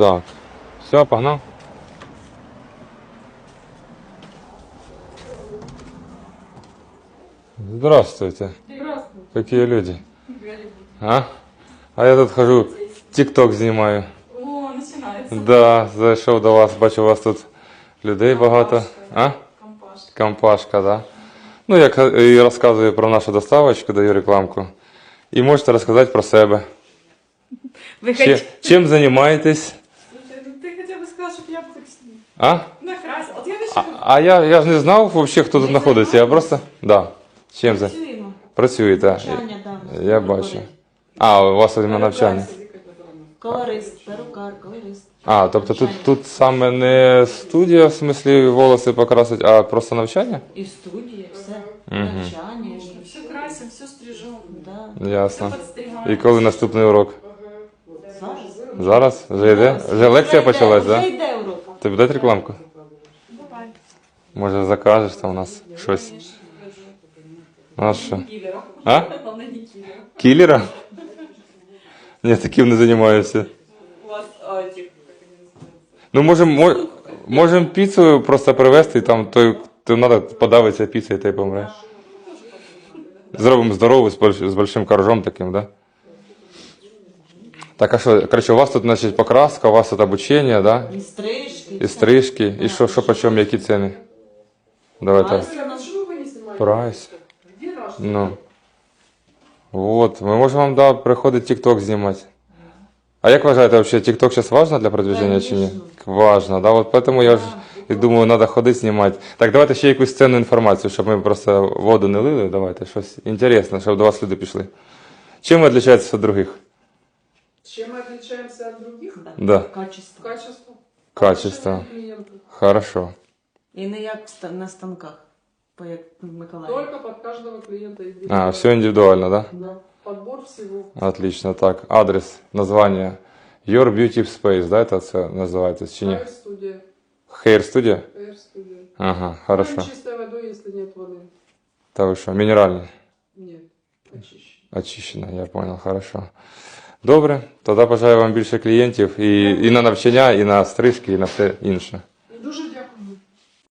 Так. Все, погнал. Здравствуйте. Здравствуй. Какие люди? А? А я тут хожу, тік-ток знімаю. О, начинается. Да, зайшов до вас, бачу, у вас тут людей багато. А? Компашка. Компашка, да. Ну, я ка- і розказую про нашу доставочку, даю рекламку. І можете розказати про себе. Вы Чим, чим займаєтесь? Слушай, ну ты хотя бы сказал, чтобы я так А? накрасила. Вот я А, начала. а я, я ж не знав взагалі, хто тут знаходиться. Я просто. Да. Чим за? Працюємо. Працюєте? Навчання, да. Я бачу. А, у вас іменно навчання. Колорист, перукар, колорист. А, тобто тут, тут саме не студія, в смислі волоси покрасить, а просто навчання? І студія, все. Мгм. Навчання. і- Все красим, все стрижем. Да. Ясно. Все подстригаем. І коли наступний урок? Зараз. Зараз? Вже йде? Вже лекція йде, почалась, Вже так? Да? Тобі дати рекламку? Давай. Може закажеш там у нас щось? У нас що? А? Кілера? Ні, таким не займаюся. У вас называются? Ну, можемо можем піцу просто привезти, і там той, то треба подавитися піцею, і ти помре. Зробимо здорову з, больш, з большим коржом таким, да? Так, а що, коротше, у вас тут, значить, покраска, у вас тут обучення, да? І стрижки. І стрижки, і що, що по чому, які ціни? Давайте. Прайс. Ну. Вот, ми можемо вам, да, приходить TikTok знімати. А як вважаєте, вообще, TikTok зараз важно для продвижения чи ні? Важно, да? От поэтому я ж і думаю, треба ходити знімати. Так, давайте ще якусь цінну інформацію, щоб ми просто воду не лили. Давайте щось інтересне, щоб до вас люди пішли. Чим ви відрізняєтеся від других? Чем мы отличаемся от других? Да. Качество. Качество. Качество. Отношение к клиенту. Хорошо. І не як ста- на станках, по як в Миколаєві. Только под каждого клиента А, индивидуально. все індивідуально, да? Да. Подбор всего. Отлично. Так, адрес, названня. Your Beauty Space, да, це, це називається, чи ні? Hair студия. Hair Studio? Hair студия. Ага, хорошо. Ну, чистой водой, если нет воды. Та ви що, мінеральний? Нет. Очищен. Очищена, я понял, хорошо. Добре, тоді бажаю вам більше клієнтів і, і на навчання, і на стрижки, і на все інше.